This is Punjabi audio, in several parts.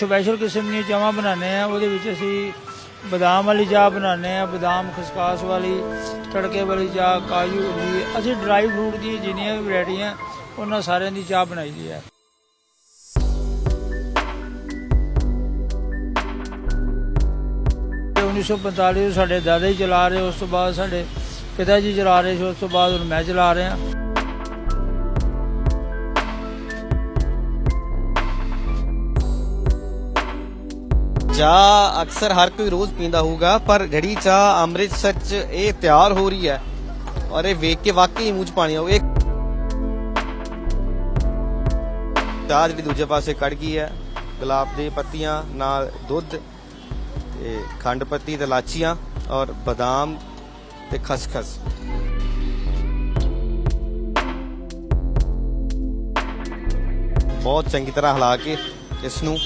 ਸਪੈਸ਼ਲ ਕਿਸਮ ਦੀਆਂ ਚਾਹਾਂ ਬਣਾਉਂਦੇ ਆ ਉਹਦੇ ਵਿੱਚ ਅਸੀਂ ਬਦਾਮ ਵਾਲੀ ਚਾਹ ਬਣਾਉਂਦੇ ਆ ਬਦਾਮ ਖਸਕਾਸ ਵਾਲੀ, ਤੜਕੇ ਵਾਲੀ ਚਾਹ, ਕਾਜੂ ਦੀ ਅਸੀਂ ਡਰਾਈ ਫਰੂਟ ਦੀ ਜਿੰਨੀਆਂ ਵੀ ਵੈਰਾਈਟੀਆਂ ਉਹਨਾਂ ਸਾਰਿਆਂ ਦੀ ਚਾਹ ਬਣਾਈ ਦੀ ਹੈ ਤੇ 1945 ਤੋਂ ਸਾਡੇ ਦਾਦਾ ਜੀ ਚਲਾ ਰਹੇ, ਉਸ ਤੋਂ ਬਾਅਦ ਸਾਡੇ ਪਿਤਾ ਜੀ ਚਲਾ ਰਹੇ ਸੀ, ਉਸ ਤੋਂ ਬਾਅਦ ਹੁਣ ਮੈਂ ਚਲਾ ਰਿਹਾ। ਚਾਹ ਅਕਸਰ ਹਰ ਕੋਈ ਰੋਜ਼ ਪੀਂਦਾ ਹੋਊਗਾ, ਪਰ ਜਿਹੜੀ ਚਾਹ ਅੰਮ੍ਰਿਤਸਰ 'ਚ ਇਹ ਤਿਆਰ ਹੋ ਰਹੀ ਹੈ ਔਰ ਇਹ ਵੇਖ ਕੇ ਵਾਕਈ ਮੂੰਹ 'ਚ ਪਾਣੀ ਆਉ ਇਹ ਚਾਹ ਜਿਹੜੀ ਦੂਜੇ ਪਾਸੇ ਕੜ ਗਈ ਹੈ। ਗੁਲਾਬ ਦੀ ਪੱਤੀਆਂ ਨਾਲ ਦੁੱਧ ਤੇ ਖੰਡ ਪੱਤੀ ਤੇ ਲਾਚੀਆਂ ਔਰ ਬਦਾਮ ਤੇ ਖਸਖਸ। ਬਹੁਤ ਚੰਗੀ ਤਰ੍ਹਾਂ ਹਿਲਾ ਕੇ ਇਸ ਨੂੰ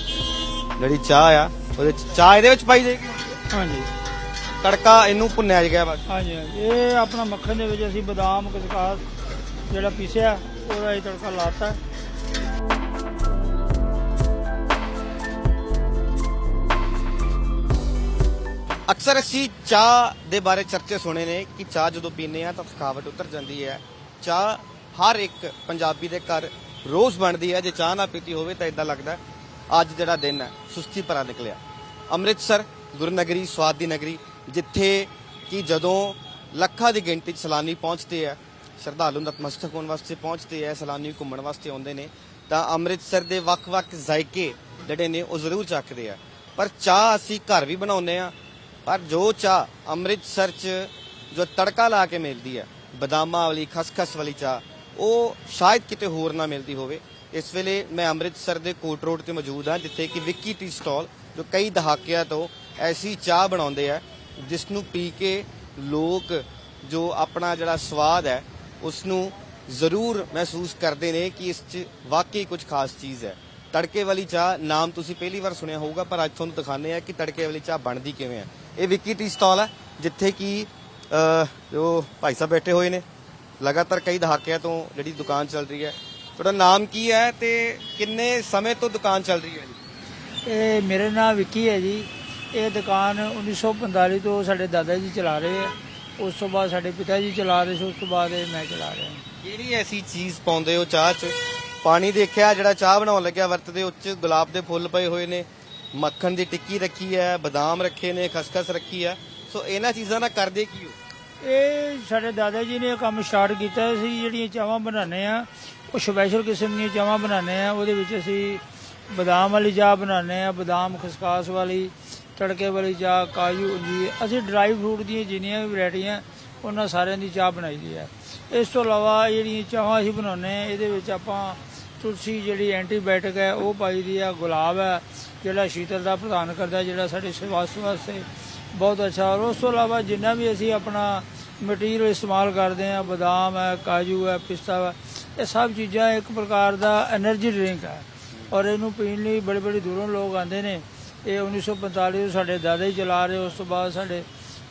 ਜਿਹੜੀ ਚਾਹ ਆ। ਉਹਦੇ ਚ ਚਾਹ ਇਹਦੇ ਵਿੱਚ ਪਾਈ ਜਾਏਗੀ ਹਾਂਜੀ। ਤੜਕਾ ਇਹਨੂੰ ਭੁੰਨਿਆ ਗਿਆ ਬਸ। ਹਾਂਜੀ ਹਾਂਜੀ। ਇਹ ਆਪਣਾ ਮੱਖਣ ਦੇ ਵਿੱਚ ਅਸੀਂ ਬਦਾਮ ਖਸਕਾਸ ਜਿਹੜਾ ਪੀਸਿਆ ਉਹਦਾ ਹੀ ਤੜਕਾ ਲਾਤਾ। ਅਕਸਰ ਅਸੀਂ ਚਾਹ ਦੇ ਬਾਰੇ ਚਰਚੇ ਸੁਣੇ ਨੇ ਕਿ ਚਾਹ ਜਦੋਂ ਪੀਂਦੇ ਆ ਤਾਂ ਥਕਾਵਟ ਉਤਰ ਜਾਂਦੀ ਹੈ। ਚਾਹ ਹਰ ਇੱਕ ਪੰਜਾਬੀ ਦੇ ਘਰ ਰੋਜ਼ ਬਣਦੀ ਹੈ। ਜੇ ਚਾਹ ਨਾ ਪੀਤੀ ਹੋਵੇ ਤਾਂ ਇਦਾਂ ਲੱਗਦਾ ਹੈ, ਅੱਜ ਜਿਹੜਾ ਦਿਨ ਹੈ। ਸੁਸਤੀ ਭਰਾ ਨਿਕਲਿਆ। ਅੰਮ੍ਰਿਤਸਰ, ਗੁਰਨਗਰੀ, ਸਵਾਦ ਦੀ ਨਗਰੀ, ਜਿੱਥੇ ਕਿ ਜਦੋਂ ਲੱਖਾਂ ਦੀ ਗਿਣਤੀ 'ਚ ਸੈਲਾਨੀ ਪਹੁੰਚਦੇ ਆ, ਸ਼ਰਧਾਲੂ ਨਤਮਸਤਕ ਹੋਣ ਵਾਸਤੇ ਪਹੁੰਚਦੇ ਆ, ਸੈਲਾਨੀ ਘੁੰਮਣ ਵਾਸਤੇ ਆਉਂਦੇ ਨੇ, ਤਾਂ ਅੰਮ੍ਰਿਤਸਰ ਦੇ ਵੱਖ-ਵੱਖ ਜ਼ਾਇਕੇ ਜਿਹੜੇ ਨੇ ਉਹ ਜ਼ਰੂਰ ਚੱਕਦੇ ਆ। ਪਰ ਚਾਹ ਅਸੀਂ ਘਰ ਵੀ ਬਣਾਉਂਦੇ ਆ, ਪਰ ਜੋ ਚਾਹ ਅੰਮ੍ਰਿਤਸਰ 'ਚ ਜੋ ਤੜਕਾ ਲਾ ਕੇ ਮਿਲਦੀ ਹੈ ਬਦਾਮਾਂ ਵਾਲੀ, ਖਸਖਸ ਵਾਲੀ ਚਾਹ, ਉਹ ਸ਼ਾਇਦ ਕਿਤੇ ਹੋਰ ਨਾ ਮਿਲਦੀ ਹੋਵੇ ਇਸ ਵੇਲੇ ਮੈਂ ਅੰਮ੍ਰਿਤਸਰ ਦੇ ਕੋਟ ਰੋਡ ਤੇ ਮੌਜੂਦ ਹਾਂ, ਜਿੱਥੇ ਕਿ ਵਿੱਕੀ ਟੀ ਸਟਾਲ, ਜੋ ਕਈ ਦਹਾਕਿਆਂ ਤੋਂ ਐਸੀ ਚਾਹ ਬਣਾਉਂਦੇ ਆ ਜਿਸ ਨੂੰ ਪੀ ਕੇ ਲੋਕ ਜੋ ਆਪਣਾ ਜਿਹੜਾ ਸਵਾਦ ਹੈ ਉਸ ਨੂੰ ਜ਼ਰੂਰ ਮਹਿਸੂਸ ਕਰਦੇ ਨੇ ਕਿ ਇਸ 'ਚ ਵਾਕਈ ਕੁਝ ਖਾਸ ਚੀਜ਼ ਹੈ। ਤੜਕੇ ਵਾਲੀ ਚਾਹ, ਨਾਮ ਤੁਸੀਂ ਪਹਿਲੀ ਵਾਰ ਸੁਣਿਆ ਹੋਊਗਾ, ਪਰ ਅੱਜ ਤੁਹਾਨੂੰ ਦਿਖਾਉਂਦੇ ਆ ਕਿ ਤੜਕੇ ਵਾਲੀ ਚਾਹ ਬਣਦੀ ਕਿਵੇਂ ਹੈ। ਇਹ ਵਿੱਕੀ ਟੀ ਸਟਾਲ ਹੈ, ਜਿੱਥੇ ਕਿ ਜੋ ਭਾਈ ਸਾਹਿਬ ਬੈਠੇ ਹੋਏ ਨੇ। ਲਗਾਤਾਰ ਕਈ ਦਹਾਕਿਆਂ ਤੋਂ ਜਿਹੜੀ ਦੁਕਾਨ ਚੱਲ ਰਹੀ ਹੈ ਤੁਹਾਡਾ ਨਾਮ ਕੀ ਹੈ ਤੇ ਕਿੰਨੇ ਸਮੇਂ ਤੋਂ ਦੁਕਾਨ ਚੱਲ ਰਹੀ ਹੈ ਜੀ? ਇਹ ਮੇਰੇ ਨਾਮ ਵਿੱਕੀ ਹੈ ਜੀ। ਇਹ ਦੁਕਾਨ 1945 ਤੋਂ ਸਾਡੇ ਦਾਦਾ ਜੀ ਚਲਾ ਰਹੇ ਆ। ਉਸ ਤੋਂ ਬਾਅਦ ਸਾਡੇ ਪਿਤਾ ਜੀ ਚਲਾ ਰਹੇ ਸੀ ਉਸ ਤੋਂ ਬਾਅਦ ਇਹ ਮੈਂ ਚਲਾ ਰਿਹਾ ਕਿਹੜੀ ਐਸੀ ਚੀਜ਼ ਪਾਉਂਦੇ ਹੋ ਚਾਹ 'ਚ? ਪਾਣੀ ਦੇਖਿਆ ਜਿਹੜਾ ਚਾਹ ਬਣਾਉਣ ਲੱਗਿਆ ਵਰਤਦੇ ਉੱਚ ਗੁਲਾਬ ਦੇ ਫੁੱਲ ਪਏ ਹੋਏ ਨੇ ਮੱਖਣ ਦੀ ਟਿੱਕੀ ਰੱਖੀ ਹੈ ਬਦਾਮ ਰੱਖੇ ਨੇ ਖਸਖਸ ਰੱਖੀ ਹੈ। ਸੋ ਇਹਨਾਂ ਚੀਜ਼ਾਂ ਨਾਲ ਕਰਦੇ ਕੀ ਹੋ? ਇਹ ਸਾਡੇ ਦਾਦਾ ਜੀ ਨੇ ਇਹ ਕੰਮ ਸਟਾਰਟ ਕੀਤਾ ਸੀ ਜਿਹੜੀਆਂ ਚਾਹਾਂ ਬਣਾਉਂਦੇ ਆ ਉਹ ਸਪੈਸ਼ਲ ਕਿਸਮ ਦੀਆਂ ਚਾਹਾਂ ਬਣਾਉਂਦੇ ਆ ਉਹਦੇ ਵਿੱਚ ਅਸੀਂ ਬਦਾਮ ਵਾਲੀ ਚਾਹ ਬਣਾਉਂਦੇ ਆ ਬਦਾਮ ਖਸਕਾਸ ਵਾਲੀ, ਤੜਕੇ ਵਾਲੀ ਚਾਹ, ਕਾਜੂ ਜੀ ਅਸੀਂ ਡਰਾਈ ਫਰੂਟ ਦੀਆਂ ਜਿੰਨੀਆਂ ਵੀ ਵੈਰਾਈਟੀਆਂ ਉਹਨਾਂ ਸਾਰਿਆਂ ਦੀ ਚਾਹ ਬਣਾਈ ਦੀ ਹੈ ਇਸ ਤੋਂ ਇਲਾਵਾ ਜਿਹੜੀਆਂ ਚਾਹਾਂ ਅਸੀਂ ਬਣਾਉਂਦੇ ਆ ਇਹਦੇ ਵਿੱਚ ਆਪਾਂ ਤੁਲਸੀ ਜਿਹੜੀ ਐਂਟੀਬਾਇਓਟਿਕ ਹੈ, ਉਹ ਪਾਈ ਦੀ ਆ, ਗੁਲਾਬ ਹੈ, ਜਿਹੜਾ ਸ਼ੀਤਲ ਦਾ ਪ੍ਰਦਾਨ ਕਰਦਾ, ਜਿਹੜਾ ਸਾਡੇ ਸਵਾਸਥ ਵਾਸਤੇ ਬਹੁਤ ਅੱਛਾ। ਔਰ ਉਸ ਤੋਂ ਇਲਾਵਾ ਜਿੰਨਾ ਵੀ ਅਸੀਂ ਆਪਣਾ ਮਟੀਰੀਅਲ ਇਸਤੇਮਾਲ ਕਰਦੇ ਆ ਬਦਾਮ ਹੈ, ਕਾਜੂ ਹੈ, ਪਿਸਤਾ ਹੈ, ਇਹ ਸਭ ਚੀਜ਼ਾਂ ਇੱਕ ਪ੍ਰਕਾਰ ਦਾ એનર્ਜੀ ਡਰਿੰਕ ਹੈ। ਔਰ ਇਹਨੂੰ ਪੀਣ ਲਈ ਬੜੇ ਬੜੇ ਦੂਰੋਂ ਲੋਕ ਆਉਂਦੇ ਨੇ। ਇਹ 1945 ਤੋਂ ਸਾਡੇ ਦਾਦਾ ਜੀ ਚਲਾ ਰਹੇ, ਉਸ ਤੋਂ ਬਾਅਦ ਸਾਡੇ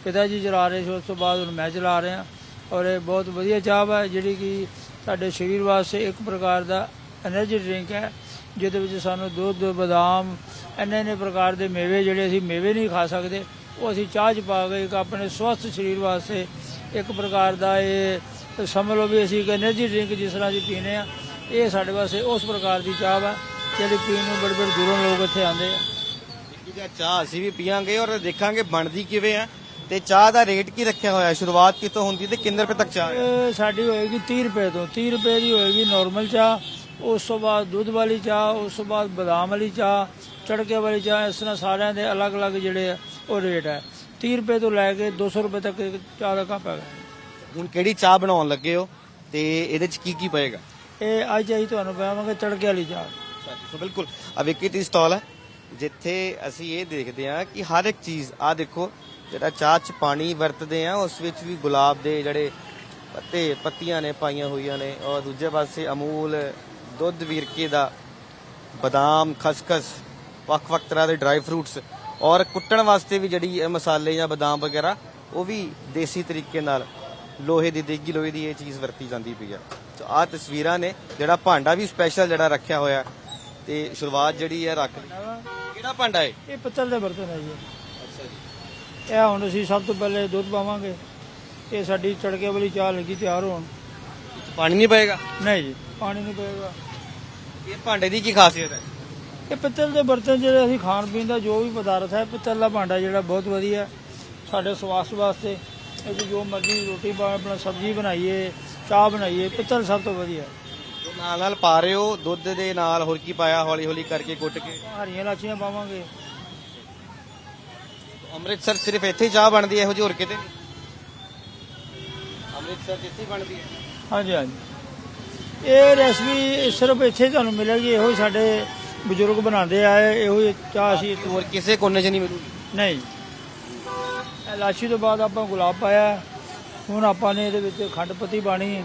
ਪਿਤਾ ਜੀ ਚਲਾ ਰਹੇ ਸੀ, ਉਸ ਤੋਂ ਬਾਅਦ ਹੁਣ ਮੈਂ ਚਲਾ ਰਿਹਾ। ਔਰ ਇਹ ਬਹੁਤ ਵਧੀਆ ਚਾਹ ਹੈ, ਜਿਹੜੀ ਕਿ ਸਾਡੇ ਸਰੀਰ ਵਾਸਤੇ ਇੱਕ ਪ੍ਰਕਾਰ ਦਾ એનર્ਜੀ ਡਰਿੰਕ ਹੈ, ਜਿਹਦੇ ਵਿੱਚ ਸਾਨੂੰ ਦੁੱਧ, ਬਦਾਮ ਇੰਨੇ ਨੇ ਪ੍ਰਕਾਰ ਦੇ ਮੇਵੇ ਜਿਹੜੇ ਅਸੀਂ ਮੇਵੇ ਨਹੀਂ ਖਾ ਸਕਦੇ। ਉਹ ਅਸੀਂ ਚਾਹ ਚ ਪਾ ਕੇ ਇੱਕ ਆਪਣੇ ਸਵਸਥ ਸਰੀਰ ਵਾਸਤੇ ਇੱਕ ਪ੍ਰਕਾਰ ਦਾ ਇਹ ਸਮਝ ਲਓ ਵੀ ਅਸੀਂ ਇੱਕ એનર્ਜੀ ਡਰਿੰਕ ਜਿਸ ਤਰ੍ਹਾਂ ਅਸੀਂ ਪੀਨੇ ਆ ਇਹ ਸਾਡੇ ਵਾਸਤੇ ਉਸ ਪ੍ਰਕਾਰ ਦੀ ਚਾਹ ਵਾ ਜਿਹੜੀ ਪੀਣ ਨੂੰ ਬੜੇ ਬੜੇ ਦੂਰੋਂ ਲੋਕ ਇੱਥੇ ਆਉਂਦੇ ਆ। ਜਿਹੜਾ ਚਾਹ ਅਸੀਂ ਵੀ ਪੀਾਂਗੇ ਔਰ ਦੇਖਾਂਗੇ ਬਣਦੀ ਕਿਵੇਂ ਆ ਤੇ ਚਾਹ ਦਾ ਰੇਟ ਕੀ ਰੱਖਿਆ ਹੋਇਆ ਸ਼ੁਰੂਆਤ ਕਿਤੋਂ ਹੁੰਦੀ ਤੇ ਕਿੰਨੇ ਰੁਪਏ ਤੱਕ ਚਾਹ ਇਹ ਸਾਡੀ ਹੋਏਗੀ 30 ਰੁਪਏ ਤੋਂ 30 ਰੁਪਏ ਦੀ ਹੋਏਗੀ ਨਾਰਮਲ ਚਾਹ ਉਸ ਤੋਂ ਬਾਅਦ ਦੁੱਧ ਵਾਲੀ ਚਾਹ ਉਸ ਤੋਂ ਬਾਅਦ ਬਦਾਮ ਵਾਲੀ ਚਾਹ ਚੜਕੇ ਵਾਲੀ ਚਾਹ ਇਸ ਤਰ੍ਹਾਂ ਸਾਰਿਆਂ ਦੇ ਅਲੱਗ-ਅਲੱਗ ਜਿਹੜੇ ਆ। ਉਹ ਰੇਟ ਹੈ। 30 ਰੁਪਏ ਤੋਂ ਲੈ ਕੇ 200 ਰੁਪਏ ਤੱਕ ਇੱਕ ਚਾਹ ਦਾ ਕੱਪ ਹੈਗਾ। ਹੁਣ ਕਿਹੜੀ ਚਾਹ ਬਣਾਉਣ ਲੱਗੇ ਹੋ ਤੇ ਇਹਦੇ 'ਚ ਕੀ ਕੀ ਪਏਗਾ? ਇਹ ਅੱਜ ਅਸੀਂ ਤੁਹਾਨੂੰ ਪਾਵਾਂਗੇ ਤੜਕੇ ਵਾਲੀ ਚਾਹ। ਸੋ ਬਿਲਕੁਲ। ਆ ਵਿੱਕੀ ਟੀ ਸਟਾਲ ਹੈ। ਜਿੱਥੇ ਅਸੀਂ ਇਹ ਦੇਖਦੇ ਹਾਂ ਕਿ ਹਰ ਇੱਕ ਚੀਜ਼ ਆ ਦੇਖੋ ਜਿਹੜਾ ਚਾਹ 'ਚ ਪਾਣੀ ਵਰਤਦੇ ਆ ਉਸ ਵਿੱਚ ਵੀ ਗੁਲਾਬ ਦੇ ਜਿਹੜੇ ਪੱਤੇ ਪੱਤੀਆਂ ਨੇ ਪਾਈਆਂ ਹੋਈਆਂ ਨੇ। ਔਰ ਦੂਜੇ ਪਾਸੇ ਅਮੂਲ ਦੁੱਧ ਵੀਰਕੇ ਦਾ ਬਦਾਮ ਖਸਖਸ ਵੱਖ-ਵੱਖ ਤਰ੍ਹਾਂ ਦੇ ਡਰਾਈ ਫਰੂਟਸ ਔਰ ਕੁੱਟਣ ਵਾਸਤੇ ਵੀ ਜਿਹੜੀ ਇਹ ਮਸਾਲੇ ਜਾਂ ਬਦਾਮ ਵਗੈਰਾ ਉਹ ਵੀ ਦੇਸੀ ਤਰੀਕੇ ਨਾਲ ਲੋਹੇ ਦੀ ਦੇਗੀ ਲੋਹੇ ਦੀ ਇਹ ਚੀਜ਼ ਵਰਤੀ ਜਾਂਦੀ ਪਈ ਹੈ ਸੋ ਆਹ ਤਸਵੀਰਾਂ ਨੇ ਜਿਹੜਾ ਭਾਂਡਾ ਵੀ ਸਪੈਸ਼ਲ ਜਿਹੜਾ ਰੱਖਿਆ ਹੋਇਆ। ਤੇ ਸ਼ੁਰੂਆਤ ਜਿਹੜੀ ਹੈ ਰੱਖ ਕਿਹੜਾ ਭਾਂਡਾ ਹੈ ਇਹ ਪਿੱਤਲ ਦੇ ਬਰਤਨ ਹੈ ਜੀ। ਅੱਛਾ ਜੀ। ਇਹ ਹੁਣ ਅਸੀਂ ਸਭ ਤੋਂ ਪਹਿਲੇ ਦੁੱਧ ਪਾਵਾਂਗੇ। ਇਹ ਸਾਡੀ ਤੜਕੇ ਵਾਲੀ ਚਾਹ ਲੱਗੀ ਤਿਆਰ ਹੋਣ। ਪਾਣੀ ਨਹੀਂ ਪਏਗਾ? ਨਹੀਂ ਜੀ ਪਾਣੀ ਨਹੀਂ ਪਏਗਾ। ਇਹ ਭਾਂਡੇ ਦੀ ਕੀ ਖਾਸੀਅਤ ਹੈ? ਇਹ ਪਿੱਤਲ ਦੇ ਬਰਤਨ ਜਿਹੜੇ ਅਸੀਂ ਖਾਣ ਪੀਣ ਦਾ ਜੋ ਵੀ ਪਦਾਰਥ ਹੈ ਪਿੱਤਲ ਦਾ ਭਾਂਡਾ ਜਿਹੜਾ ਬਹੁਤ ਵਧੀਆ ਸਾਡੇ ਸਵਾਸਥ ਵਾਸਤੇ ਇਹ 'ਚ ਜੋ ਮਰਜ਼ੀ ਰੋਟੀ ਬਣਾ ਆਪਣਾ ਸਬਜ਼ੀ ਬਣਾਈਏ ਚਾਹ ਬਣਾਈਏ ਪਿੱਤਲ ਸਭ ਤੋਂ ਵਧੀਆ ਨਾਲ ਨਾਲ ਪਾ ਰਹੇ ਹੋ ਦੁੱਧ ਦੇ ਨਾਲ ਹੋਰ ਕੀ ਪਾਇਆ ਹੌਲੀ ਹੌਲੀ ਕਰਕੇ ਕੁੱਟ ਕੇ? ਹਰੀਆਂ ਇਲਾਚੀਆਂ ਪਾਵਾਂਗੇ। ਅੰਮ੍ਰਿਤਸਰ ਸਿਰਫ ਇੱਥੇ ਹੀ ਚਾਹ ਬਣਦੀ ਹੈ ਇਹੋ ਜਿਹੀ ਹੋਰ ਕਿਤੇ? ਨਹੀਂ ਅੰਮ੍ਰਿਤਸਰ ਹੀ ਬਣਦੀ ਹੈ। ਹਾਂਜੀ ਹਾਂਜੀ। ਇਹ ਰੈਸਪੀ ਸਿਰਫ ਇੱਥੇ ਤੁਹਾਨੂੰ ਮਿਲੇਗੀ ਇਹੋ ਸਾਡੇ ਬਜ਼ੁਰਗ ਬਣਾਉਂਦੇ ਆਏ ਇਹੋ ਹੀ ਚਾਹ ਅਸੀਂ ਹੋਰ ਕਿਸੇ ਕੋਨੇ 'ਚ ਨਹੀਂ ਮਿਲੂਗੀ? ਨਹੀਂ। ਇਲਾਚੀ ਤੋਂ ਬਾਅਦ ਆਪਾਂ ਗੁਲਾਬ ਪਾਇਆ ਹੁਣ ਆਪਾਂ ਨੇ ਇਹਦੇ ਵਿੱਚ ਖੰਡ ਪੱਤੀ ਪਾਣੀ। ਹੈ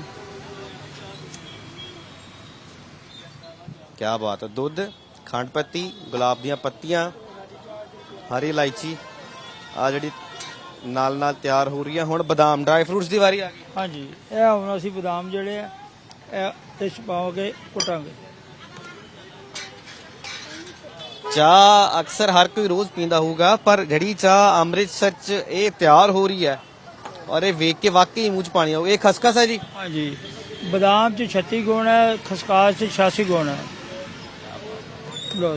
ਕੀ ਬਾਤ ਹੈ ਦੁੱਧ ਖੰਡ ਪੱਤੀ ਗੁਲਾਬ ਦੀਆਂ ਪੱਤੀਆਂ ਹਰੀ ਇਲਾਇਚੀ ਆ ਜਿਹੜੀ ਨਾਲ ਨਾਲ ਤਿਆਰ ਹੋ ਰਹੀ ਹੈ ਹੁਣ ਬਦਾਮ ਡਰਾਈ ਫਰੂਟਸ ਦੀ ਵਾਰੀ ਆ ਗਈ। ਹਾਂਜੀ ਇਹ ਹੁਣ ਅਸੀਂ ਬਦਾਮ ਜਿਹੜੇ ਆ ਇਹ ਇਸ ਪਾਵਾਂਗੇ ਕੁੱਟਾਂਗੇ। ਚਾਹ ਅਕਸਰ ਹਰ ਕੋਈ ਰੋਜ਼ ਪੀਂਦਾ ਹੋਊਗਾ ਪਰ ਜਿਹੜੀ ਚਾਹ ਅੰਮ੍ਰਿਤਸਰ 'ਚ ਇਹ ਤਿਆਰ ਹੋ ਰਹੀ ਹੈ ਔਰ ਇਹ ਵੇਖ ਕੇ ਵਾਕਈ ਮੂੰਹ 'ਚ ਪਾਣੀ ਆਉ ਇਹ ਖਸਖਸ ਹੈ ਜੀ? ਹਾਂਜੀ। ਬਦਾਮ 'ਚ 36 ਗੁਣ ਹੈ ਖਸਖਾਸ 'ਚ 86 ਗੁਣ ਹੈ। ਲੋ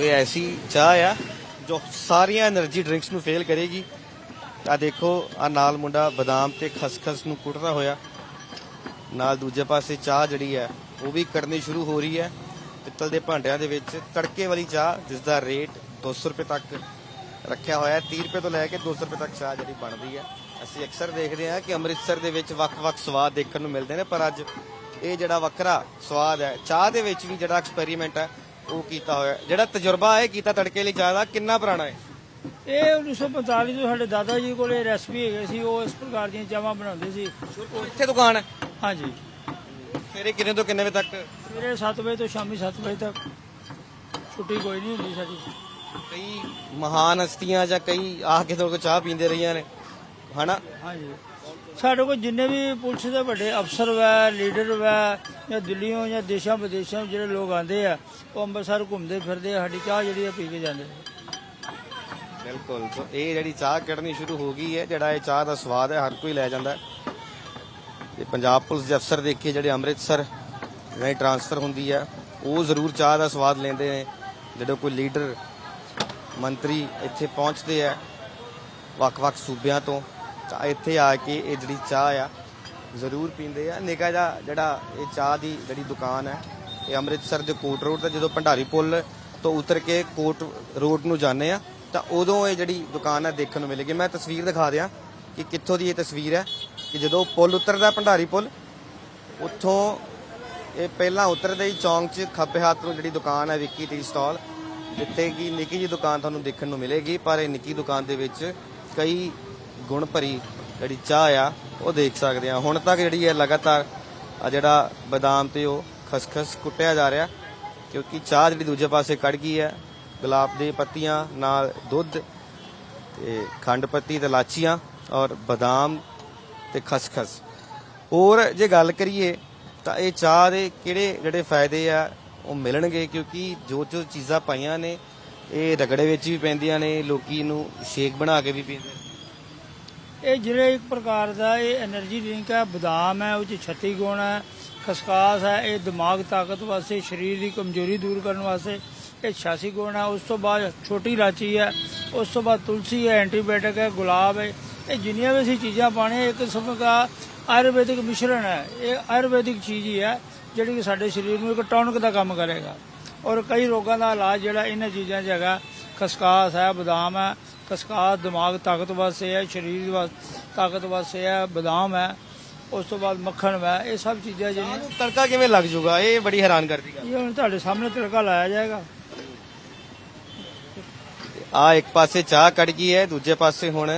ਇਹ ਐਸੀ ਚਾਹ ਆ ਜੋ ਸਾਰੀਆਂ એનર્ਜੀ ਡਰਿੰਕਸ ਨੂੰ ਫੇਲ ਕਰੇਗੀ। ਆ ਦੇਖੋ ਆ ਨਾਲ ਮੁੰਡਾ ਬਦਾਮ ਤੇ ਖਸਖਸ ਨੂੰ ਕੁੱਟਦਾ ਹੋਇਆ। ਨਾਲ ਦੂਜੇ ਪਾਸੇ ਚਾਹ ਜਿਹੜੀ ਹੈ ਉਹ ਵੀ ਕਰਨੀ ਸ਼ੁਰੂ ਹੋ ਰਹੀ ਹੈ। ਪਿੱਤਲ ਦੇ ਭਾਂਡਿਆਂ ਦੇ ਵਿੱਚ ਤੜਕੇ ਵਾਲੀ ਚਾਹ ਜਿਸ ਦਾ ਰੇਟ 200 ਰੁਪਏ ਤੱਕ ਰੱਖਿਆ ਹੋਇਆ ਹੈ। 30 ਰੁਪਏ ਤੋਂ ਲੈ ਕੇ 200 ਰੁਪਏ ਤੱਕ ਚਾਹ ਜਿਹੜੀ ਬਣਦੀ ਹੈ। ਅਸੀਂ ਅਕਸਰ ਦੇਖਦੇ ਹਾਂ ਕਿ ਅੰਮ੍ਰਿਤਸਰ ਦੇ ਵਿੱਚ ਵੱਖ-ਵੱਖ ਸਵਾਦ ਦੇਖਣ ਨੂੰ ਮਿਲਦੇ ਨੇ ਪਰ ਅੱਜ ਇਹ ਜਿਹੜਾ ਵੱਖਰਾ ਸਵਾਦ ਹੈ ਚਾਹ ਦੇ ਵਿੱਚ ਵੀ ਜਿਹੜਾ ਐਕਸਪੈਰੀਮੈਂਟ ਹੈ ਉਹ ਕੀਤਾ ਹੋਇਆ ਹੈ। ਜਿਹੜਾ ਤਜਰਬਾ ਹੈ ਕੀਤਾ ਤੜਕੇ ਲਈ ਚਾਹ ਦਾ ਕਿੰਨਾ ਪੁਰਾਣਾ ਹੈ? ਇਹ 1945 ਤੋਂ ਸਾਡੇ ਦਾਦਾ ਜੀ ਕੋਲ ਰੈਸਪੀ ਹੈਗੇ ਸੀ ਉਹ ਇਸ ਪ੍ਰਕਾਰ ਦੀਆਂ ਚਾਵਾਂ ਬਣਾਉਂਦੇ ਸੀ। ਇੱਥੇ ਦੁਕਾਨ ਹੈ? ਹਾਂਜੀ। ਸਵੇਰੇ ਕਿੰਨੇ ਤੋਂ ਕਿੰਨੇ ਵਜੇ ਤੱਕ? ਸਵੇਰੇ 7 ਵਜੇ ਤੋਂ ਸ਼ਾਮੀ 7 ਵਜੇ ਤੱਕ। ਛੁੱਟੀ ਕੋਈ ਨਹੀਂ ਹੁੰਦੀ ਸਾਡੀ। ਕਈ ਮਹਾਨ ਹਸਤੀਆਂ ਜਾਂ ਕਈ ਆ ਕੇ ਕੋਲ ਚਾਹ ਪੀਂਦੇ ਰਹੀਆਂ ਨੇ। ਹਨਾ? ਹਾਂਜੀ। ਸਾਡੇ ਕੋਲ ਜਿੰਨੇ ਵੀ ਪੁਲਿਸ ਦੇ ਵੱਡੇ ਅਫਸਰ ਵੈ ਲੀਡਰ ਵੈ ਜਾਂ ਦਿੱਲੀੋਂ ਜਾਂ ਦੇਸ਼ਾਂ ਵਿਦੇਸ਼ਾਂ ਤੋਂ ਜਿਹੜੇ ਲੋਕ ਆਉਂਦੇ ਆ ਉਹ ਅੰਮ੍ਰਿਤਸਰ ਘੁੰਮਦੇ ਫਿਰਦੇ ਆ ਸਾਡੀ ਚਾਹ ਜਿਹੜੀ ਆ ਪੀ ਕੇ ਜਾਂਦੇ ਬਿਲਕੁਲ। ਸੋ ਇਹ ਜਿਹੜੀ ਚਾਹ ਕੱਢਣੀ ਸ਼ੁਰੂ ਹੋ ਗਈ ਹੈ ਜਿਹੜਾ ਇਹ ਚਾਹ ਦਾ ਸਵਾਦ ਹੈ ਹਰ ਕੋਈ ਲੈ ਜਾਂਦਾ ਹੈ। ਤੇ ਪੰਜਾਬ ਪੁਲਿਸ ਦੇ ਅਫਸਰ ਦੇਖੇ ਜਿਹੜੇ ਅੰਮ੍ਰਿਤਸਰ ਜਿਹੜੀ ਟਰਾਂਸਫਰ ਹੁੰਦੀ ਹੈ ਉਹ ਜ਼ਰੂਰ ਚਾਹ ਦਾ ਸਵਾਦ ਲੈਂਦੇ ਨੇ। ਜਦੋਂ ਕੋਈ ਲੀਡਰ, ਮੰਤਰੀ ਇੱਥੇ ਪਹੁੰਚਦੇ ਆ, ਵੱਖ-ਵੱਖ ਸੂਬਿਆਂ ਤੋਂ, ਤਾਂ ਇੱਥੇ ਆ ਕੇ ਇਹ ਜਿਹੜੀ ਚਾਹ ਆ, ਜ਼ਰੂਰ ਪੀਂਦੇ ਆ। ਨਿੱਕਾ ਜਿਹਾ ਜਿਹੜਾ ਇਹ ਚਾਹ ਦੀ ਜਿਹੜੀ ਦੁਕਾਨ ਹੈ ਇਹ ਅੰਮ੍ਰਿਤਸਰ ਦੇ ਕੋਟ ਰੋਡ ਤੇ ਜਦੋਂ ਭੰਡਾਰੀ ਪੁਲ ਤੋਂ ਉਤਰ ਕੇ ਕੋਟ ਰੋਡ ਨੂੰ ਜਾਂਦੇ ਆ, ਤਾਂ ਉਦੋਂ ਇਹ ਜਿਹੜੀ ਦੁਕਾਨ ਹੈ ਦੇਖਣ ਨੂੰ ਮਿਲੇਗੀ। ਮੈਂ ਤਸਵੀਰ ਦਿਖਾ ਦਿਆਂ ਕਿ ਕਿੱਥੋਂ ਦੀ ਇਹ ਤਸਵੀਰ ਹੈ। ਕਿ ਜਦੋਂ ਪੁਲ ਉਤਰਦਾ ਭੰਡਾਰੀ ਪੁਲ, ਉੱਥੋਂ ਇਹ ਪਹਿਲਾਂ ਉਤਰਦੇ ਹੀ ਚੌਂਕ 'ਚ ਖੱਬੇ ਹੱਥ ਨੂੰ ਜਿਹੜੀ ਦੁਕਾਨ ਹੈ ਵਿੱਕੀ ਟੀ ਸਟਾਲ, ਜਿੱਥੇ ਕਿ ਨਿੱਕੀ ਜੀ ਦੁਕਾਨ ਤੁਹਾਨੂੰ ਦੇਖਣ ਨੂੰ ਮਿਲੇਗੀ, ਪਰ ਇਹ ਨਿੱਕੀ ਦੁਕਾਨ ਦੇ ਵਿੱਚ ਕਈ ਗੁਣ ਭਰੀ ਜਿਹੜੀ ਚਾਹ ਆ, ਉਹ ਦੇਖ ਸਕਦੇ ਆ। ਹੁਣ ਤੱਕ ਜਿਹੜੀ ਹੈ ਲਗਾਤਾਰ ਆ ਜਿਹੜਾ ਬਦਾਮ ਤੇ ਉਹ ਖਸਖਸ ਕੁੱਟਿਆ ਜਾ ਰਿਹਾ, ਕਿਉਂਕਿ ਚਾਹ ਜਿਹੜੀ ਦੂਜੇ ਪਾਸੇ ਕੜ ਗਈ ਹੈ, ਗੁਲਾਬ ਦੀ ਪੱਤੀਆਂ ਨਾਲ ਦੁੱਧ ਤੇ ਖੰਡ ਪੱਤੀ ਤੇ ਲਾਚੀਆਂ ਔਰ ਬਦਾਮ ਤੇ ਖਸਖਸ ਹੋਰ ਜੇ ਗੱਲ ਕਰੀਏ ਤਾਂ ਇਹ ਚਾਹ ਦੇ ਕਿਹੜੇ ਜਿਹੜੇ ਫਾਇਦੇ ਆ, ਉਹ ਮਿਲਣਗੇ ਕਿਉਂਕਿ ਜੋ ਜੋ ਚੀਜ਼ਾਂ ਪਾਈਆਂ ਨੇ, ਇਹ ਰਗੜੇ ਵਿੱਚ ਵੀ ਪੈਂਦੀਆਂ ਨੇ, ਲੋਕੀ ਇਹਨੂੰ ਸ਼ੇਕ ਬਣਾ ਕੇ ਵੀ ਪੀਂਦੇ ਇਹ ਜਿਹੜੇ ਇੱਕ ਪ੍ਰਕਾਰ ਦਾ ਇਹ એનર્ਜੀ ਡਰਿੰਕ ਹੈ ਬਦਾਮ ਹੈ, ਉਹ ਚ 36 ਗੁਣ ਹੈ, ਖਸਖਾਸ ਹੈ, ਇਹ ਦਿਮਾਗ ਤਾਕਤ ਵਾਸਤੇ, ਸਰੀਰ ਦੀ ਕਮਜ਼ੋਰੀ ਦੂਰ ਕਰਨ ਵਾਸਤੇ ਇਹ 86 ਗੁਣ ਹੈ। ਉਸ ਤੋਂ ਬਾਅਦ ਛੋਟੀ ਇਲਾਚੀ ਹੈ, ਉਸ ਤੋਂ ਬਾਅਦ ਤੁਲਸੀ ਹੈ, ਐਂਟੀਬਾਇਓਟਿਕ ਹੈ, ਗੁਲਾਬ ਹੈ ਇਹ ਜਿੰਨੀਆਂ ਵੀ ਅਸੀਂ ਚੀਜ਼ਾਂ ਪਾਣੇ ਇੱਕ ਕਿਸਮ ਦਾ ਆਯੁਰਵੈਦਿਕ ਮਿਸ਼ਰਣ ਹੈ। ਇਹ ਆਯੁਰਵੈਦਿਕ ਚੀਜ਼ ਹੀ ਹੈ ਜਿਹੜੀ ਕਿ ਸਾਡੇ ਸਰੀਰ ਨੂੰ ਇੱਕ ਟੌਨਿਕ ਦਾ ਕੰਮ ਕਰੇਗਾ। ਔਰ ਕਈ ਰੋਗਾਂ ਦਾ ਇਲਾਜ ਜਿਹੜਾ ਇਹਨਾਂ ਚੀਜ਼ਾਂ 'ਚ ਹੈਗਾ ਖਸਕਾਸ ਹੈ ਬਦਾਮ ਹੈ। ਖਸਕਾਸ ਦਿਮਾਗ ਤਾਕਤ ਵਾਸਤੇ ਹੈ ਸਰੀਰ ਵਾਸਤੇ ਤਾਕਤ ਵਾਸਤੇ ਹੈ ਬਦਾਮ ਹੈ। ਉਸ ਤੋਂ ਬਾਅਦ ਮੱਖਣ ਹੈ ਇਹ ਸਭ ਚੀਜ਼ਾਂ ਜਿਹੜੀਆਂ ਤੜਕਾ ਕਿਵੇਂ ਲੱਗ ਜਾਊਗਾ? ਇਹ ਬੜੀ ਹੈਰਾਨ ਕਰਦੀ ਗੱਲ। ਇਹ ਹੁਣ ਤੁਹਾਡੇ ਸਾਹਮਣੇ ਤੜਕਾ ਲਾਇਆ ਜਾਏਗਾ। ਆ ਇੱਕ ਪਾਸੇ ਚਾਹ ਕੜ ਗਈ ਹੈ ਦੂਜੇ ਪਾਸੇ ਹੁਣ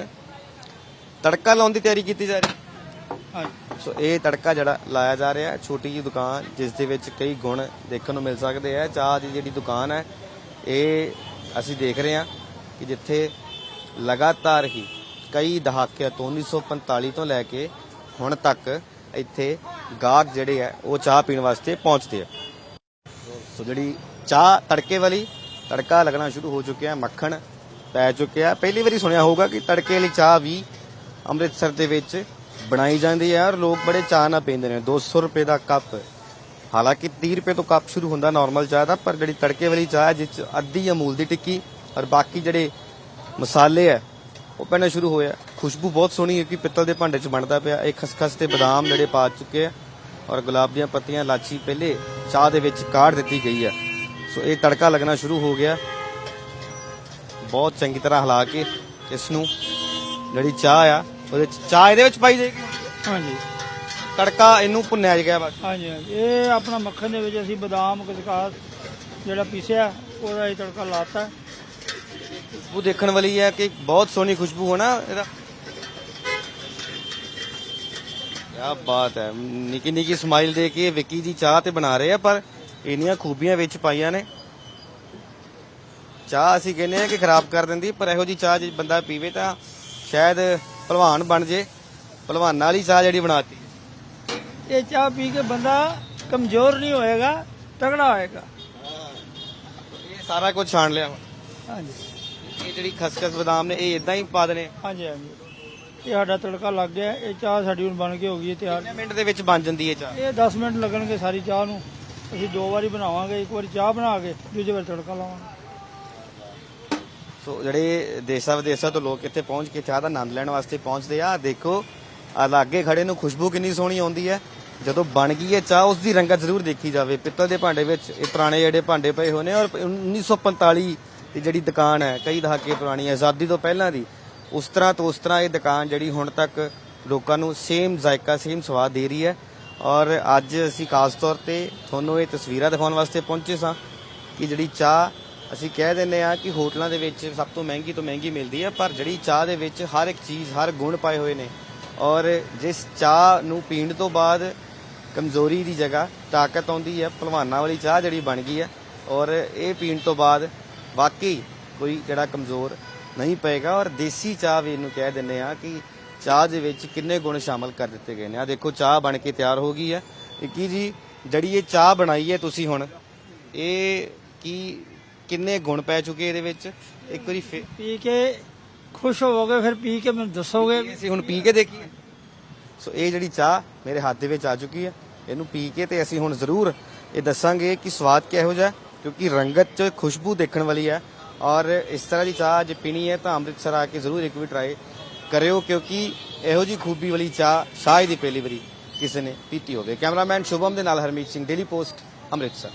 ਤੜਕਾ ਲਾਉਣ ਦੀ ਤਿਆਰੀ ਕੀਤੀ ਜਾ ਰਹੀ? ਹੈ ਸੋ ਇਹ ਤੜਕਾ ਜਿਹੜਾ ਲਾਇਆ ਜਾ ਰਿਹਾ ਹੈ ਛੋਟੀ ਜੀ ਦੁਕਾਨ ਜਿਸ ਦੇ ਵਿੱਚ ਕਈ ਗੁਣ ਦੇਖਣ ਨੂੰ ਮਿਲ ਸਕਦੇ ਆ। ਚਾਹ ਦੀ ਜਿਹੜੀ ਦੁਕਾਨ ਹੈ ਇਹ ਅਸੀਂ ਦੇਖ ਰਹੇ ਹਾਂ ਕਿ ਜਿੱਥੇ ਲਗਾਤਾਰ ਹੀ ਕਈ ਦਹਾਕਿਆਂ ਤੋਂ 1945 ਤੋਂ ਲੈ ਕੇ ਹੁਣ ਤੱਕ ਇੱਥੇ ਗਾਹਕ ਜਿਹੜੇ ਆ ਉਹ ਚਾਹ ਪੀਣ ਵਾਸਤੇ ਪਹੁੰਚਦੇ ਆ। ਸੋ ਜਿਹੜੀ ਚਾਹ ਤੜਕੇ ਵਾਲੀ ਤੜਕਾ ਲੱਗਣਾ ਸ਼ੁਰੂ ਹੋ ਚੁੱਕਿਆ ਮੱਖਣ ਪੈ ਚੁੱਕਿਆ। ਪਹਿਲੀ ਵਾਰੀ ਸੁਣਿਆ ਹੋਊਗਾ ਕਿ ਤੜਕੇ ਵਾਲੀ ਚਾਹ ਵੀ ਅੰਮ੍ਰਿਤਸਰ ਦੇ ਵਿੱਚ ਬਣਾਈ ਜਾਂਦੀ ਹੈ ਔਰ ਲੋਕ ਬੜੇ ਚਾਹ ਨਾਲ ਪੀਂਦੇ ਨੇ। 200 ਰੁਪਏ ਦਾ ਕੱਪ। ਹਾਲਾਂਕਿ 30 ਰੁਪਏ ਤੋਂ ਕੱਪ ਸ਼ੁਰੂ ਹੁੰਦਾ ਨਾਰਮਲ ਚਾਹ ਦਾ, ਪਰ ਜਿਹੜੀ ਤੜਕੇ ਵਾਲੀ ਚਾਹ ਹੈ, ਜਿਸ 'ਚ ਅੱਧੀ ਅਮੂਲ ਦੀ ਟਿੱਕੀ ਔਰ ਬਾਕੀ ਜਿਹੜੇ ਮਸਾਲੇ ਹੈ, ਉਹ ਪੈਣਾ ਸ਼ੁਰੂ ਹੋਇਆ। ਖੁਸ਼ਬੂ ਬਹੁਤ ਸੋਹਣੀ ਹੈ ਕਿ ਪਿੱਤਲ ਦੇ ਭਾਂਡੇ 'ਚ ਬਣਦਾ ਪਿਆ। ਇਹ ਖਸਖਸ ਤੇ ਬਦਾਮ ਜਿਹੜੇ ਪਾ ਚੁੱਕੇ ਆ ਔਰ ਗੁਲਾਬ ਦੀਆਂ ਪੱਤੀਆਂ ਲਾਚੀ ਪਹਿਲੇ ਚਾਹ ਦੇ ਵਿੱਚ ਕਾੜ ਦਿੱਤੀ ਗਈ ਹੈ। ਸੋ ਇਹ ਤੜਕਾ ਲੱਗਣਾ ਸ਼ੁਰੂ ਹੋ ਗਿਆ। ਬਹੁਤ ਚੰਗੀ ਤਰ੍ਹਾਂ ਹਿਲਾ ਕੇ ਇਸ ਨੂੰ ਜਿਹੜੀ ਚਾਹ ਆ ਉਹਦੇ 'ਚ ਚਾਹ ਇਹਦੇ ਵਿੱਚ ਪਾਈ ਜਾਏਗੀ ਹਾਂਜੀ। ਤੜਕਾ ਇਹਨੂੰ ਭੁੰਨਿਆ ਗਿਆ ਬਸ। ਹਾਂਜੀ ਹਾਂਜੀ। ਇਹ ਆਪਣਾ ਮੱਖਣ ਦੇ ਵਿੱਚ ਅਸੀਂ ਬਦਾਮ ਖਸਖਾਸ ਜਿਹੜਾ ਪੀਸਿਆ ਉਹਦਾ ਹੀ ਤੜਕਾ ਲਾਤਾ। ਖੁਸ਼ਬੂ ਦੇਖਣ ਵਾਲੀ ਹੈ ਕਿ ਬਹੁਤ ਸੋਹਣੀ ਖੁਸ਼ਬੂ ਹੈ ਨਾ ਇਹਦਾ। ਕੀ ਬਾਤ ਹੈ। ਨਿੱਕੀ ਨਿੱਕੀ ਸਮਾਈਲ ਦੇ ਕੇ ਵਿੱਕੀ ਦੀ ਚਾਹ ਤੇ ਬਣਾ ਰਹੇ ਆ ਪਰ ਇੰਨੀਆਂ ਖੂਬੀਆਂ ਵਿੱਚ ਪਾਈਆਂ ਨੇ। ਚਾਹ ਅਸੀਂ ਕਹਿੰਦੇ ਆ ਕਿ ਖਰਾਬ ਕਰ ਦਿੰਦੀ ਪਰ ਇਹੋ ਜੀ ਚਾਹ ਜੇ ਬੰਦਾ ਪੀਵੇ ਤਾਂ ਸ਼ਾਇਦ ਭਲਵਾਨ ਬਣ ਜੇ ਭਲਵਾਨਾਂ ਵਾਲੀ ਚਾਹ ਜਿਹੜੀ ਬਣਾਤੀ। ਇਹ ਚਾਹ ਪੀ ਕੇ ਬੰਦਾ ਕਮਜ਼ੋਰ ਨਹੀਂ ਹੋਏਗਾ ਤਗੜਾ ਹੋਏਗਾ। ਇਹ ਸਾਰਾ ਕੁਝ ਛਾਣ ਲਿਆ। ਹਾਂਜੀ। ਇਹ ਜਿਹੜੀ ਖਸਖਸ ਬਦਾਮ ਨੇ ਇਹ ਇਦਾਂ ਹੀ ਪਾ ਦੇਣੇ। ਹਾਂਜੀ ਹਾਂਜੀ। ਇਹ ਸਾਡਾ ਤੜਕਾ ਲੱਗ ਗਿਆ ਇਹ ਚਾਹ ਸਾਡੀ ਹੁਣ ਬਣ ਕੇ ਹੋ ਗਈ ਹੈ ਤਿਆਰ। ਕਿੰਨੇ ਮਿੰਟ ਦੇ ਵਿੱਚ ਬਣ ਜਾਂਦੀ ਹੈ ਚਾਹ? ਇਹ 10 ਮਿੰਟ ਲੱਗਣਗੇ ਸਾਰੀ ਚਾਹ ਨੂੰ। ਅਸੀਂ ਦੋ ਵਾਰੀ ਬਣਾਵਾਂਗੇ ਇੱਕ ਵਾਰੀ ਚਾਹ ਬਣਾ ਕੇ ਦੂਜੀ ਵਾਰ ਤੜਕਾ ਲਾਵਾਂਗੇ। ਸੋ ਜਿਹੜੇ ਦੇਸ਼ਾਂ ਵਿਦੇਸ਼ਾਂ ਤੋਂ ਲੋਕ ਇੱਥੇ ਪਹੁੰਚ ਕੇ ਚਾਹ ਦਾ ਆਨੰਦ ਲੈਣ ਵਾਸਤੇ ਪਹੁੰਚਦੇ ਆ ਦੇਖੋ ਲਾਗੇ ਖੜੇ ਨੂੰ ਖੁਸ਼ਬੂ ਕਿੰਨੀ ਸੋਹਣੀ ਆਉਂਦੀ ਹੈ। ਜਦੋਂ ਬਣ ਗਈ ਹੈ ਚਾਹ ਉਸ ਦੀ ਰੰਗਤ ਜ਼ਰੂਰ ਦੇਖੀ ਜਾਵੇ। ਪਿੱਤਲ ਦੇ ਭਾਂਡੇ ਵਿੱਚ ਇਹ ਪੁਰਾਣੇ ਜਿਹੜੇ ਭਾਂਡੇ ਪਏ ਹੋਏ ਨੇ ਔਰ 1945 ਦੀ ਜਿਹੜੀ ਦੁਕਾਨ ਹੈ, ਕਈ ਦਹਾਕੇ ਪੁਰਾਣੀ ਹੈ, ਆਜ਼ਾਦੀ ਤੋਂ ਪਹਿਲਾਂ ਦੀ, ਉਸ ਤਰ੍ਹਾਂ ਤੋਂ ਉਸ ਤਰ੍ਹਾਂ ਇਹ ਦੁਕਾਨ ਜਿਹੜੀ ਹੁਣ ਤੱਕ ਲੋਕਾਂ ਨੂੰ ਸੇਮ ਜ਼ਾਇਕਾ ਸੇਮ ਸਵਾਦ ਦੇ ਰਹੀ ਹੈ। ਔਰ ਅੱਜ ਅਸੀਂ ਖਾਸ ਤੌਰ ਤੇ ਤੁਹਾਨੂੰ ਇਹ ਤਸਵੀਰਾਂ ਦਿਖਾਉਣ ਵਾਸਤੇ ਪਹੁੰਚੇ ਸਾਂ ਕਿ ਜਿਹੜੀ ਚਾਹ ਅਸੀਂ ਕਹਿ ਦਿੰਦੇ ਆ ਕਿ ਹੋਟਲਾਂ ਦੇ ਵਿੱਚ ਸਭ ਤੋਂ ਮਹਿੰਗੀ ਤੋਂ ਮਹਿੰਗੀ ਮਿਲਦੀ ਹੈ, ਪਰ ਜਿਹੜੀ ਚਾਹ ਦੇ ਵਿੱਚ ਹਰ ਇੱਕ ਚੀਜ਼, ਹਰ ਗੁਣ ਪਾਏ ਹੋਏ ਨੇ। ਔਰ ਜਿਸ ਚਾਹ ਨੂੰ ਪੀਣ ਤੋਂ ਬਾਅਦ ਕਮਜ਼ੋਰੀ ਦੀ ਜਗ੍ਹਾ ਤਾਕਤ ਆਉਂਦੀ ਹੈ, ਭਲਵਾਨਾਂ ਵਾਲੀ ਚਾਹ ਜਿਹੜੀ ਬਣ ਗਈ ਹੈ, ਔਰ ਇਹ ਪੀਣ ਤੋਂ ਬਾਅਦ ਵਾਕਈ ਕੋਈ ਜਿਹੜਾ ਕਮਜ਼ੋਰ ਨਹੀਂ ਪਏਗਾ। ਔਰ ਦੇਸੀ ਚਾਹ ਵੀ ਇਹਨੂੰ ਕਹਿ ਦਿੰਦੇ ਆ ਕਿ ਚਾਹ ਦੇ ਵਿੱਚ ਕਿੰਨੇ ਗੁਣ ਸ਼ਾਮਲ ਕਰ ਦਿੱਤੇ ਗਏ ਨੇ। ਆ ਦੇਖੋ, ਚਾਹ ਬਣ ਕੇ ਤਿਆਰ ਹੋ ਗਈ ਹੈ। ਇੱਕੀ ਜੀ, ਜਿਹੜੀ ਇਹ ਚਾਹ ਬਣਾਈ ਹੈ ਤੁਸੀਂ ਹੁਣ, ਇਹ ਕੀ ਕਿੰਨੇ ਗੁਣ ਪੈ ਚੁੱਕੇ ਇਹਦੇ ਵਿੱਚ? ਇੱਕ ਵਾਰੀ ਫਿਰ ਪੀ ਕੇ ਖੁਸ਼ ਹੋਵੋਗੇ ਫਿਰ ਪੀ ਕੇ ਮੈਨੂੰ ਦੱਸੋਗੇ। ਅਸੀਂ ਹੁਣ ਪੀ ਕੇ ਦੇਖੀਏ। ਸੋ ਇਹ ਜਿਹੜੀ ਚਾਹ ਮੇਰੇ ਹੱਥ ਦੇ ਵਿੱਚ ਆ ਚੁੱਕੀ ਹੈ। ਇਹਨੂੰ ਪੀ ਕੇ ਤੇ ਅਸੀਂ ਹੁਣ ਜ਼ਰੂਰ ਇਹ ਦੱਸਾਂਗੇ ਕਿ ਸਵਾਦ ਕਿਹੋ ਜਿਹਾ ਕਿਉਂਕਿ ਰੰਗਤ ਚ ਖੁਸ਼ਬੂ ਦੇਖਣ ਵਾਲੀ ਹੈ। ਔਰ ਇਸ ਤਰ੍ਹਾਂ ਦੀ ਚਾਹ ਜੇ ਪੀਣੀ ਹੈ ਤਾਂ ਅੰਮ੍ਰਿਤਸਰ ਆ ਕੇ ਜ਼ਰੂਰ ਇੱਕ ਵਾਰ ਟਰਾਈ ਕਰਿਓ ਕਿਉਂਕਿ ਇਹੋ ਜੀ ਖੂਬੀ ਵਾਲੀ ਚਾਹ ਸ਼ਾਇਦ ਹੀ ਪਹਿਲੀ ਵਾਰੀ ਕਿਸੇ ਨੇ ਪੀਤੀ ਹੋਵੇ। ਕੈਮਰਾਮੈਨ ਸ਼ੁਭਮ ਦੇ ਨਾਲ ਹਰਮੀਤ ਸਿੰਘ ਡੇਲੀ ਪੋਸਟ ਅੰਮ੍ਰਿਤਸਰ।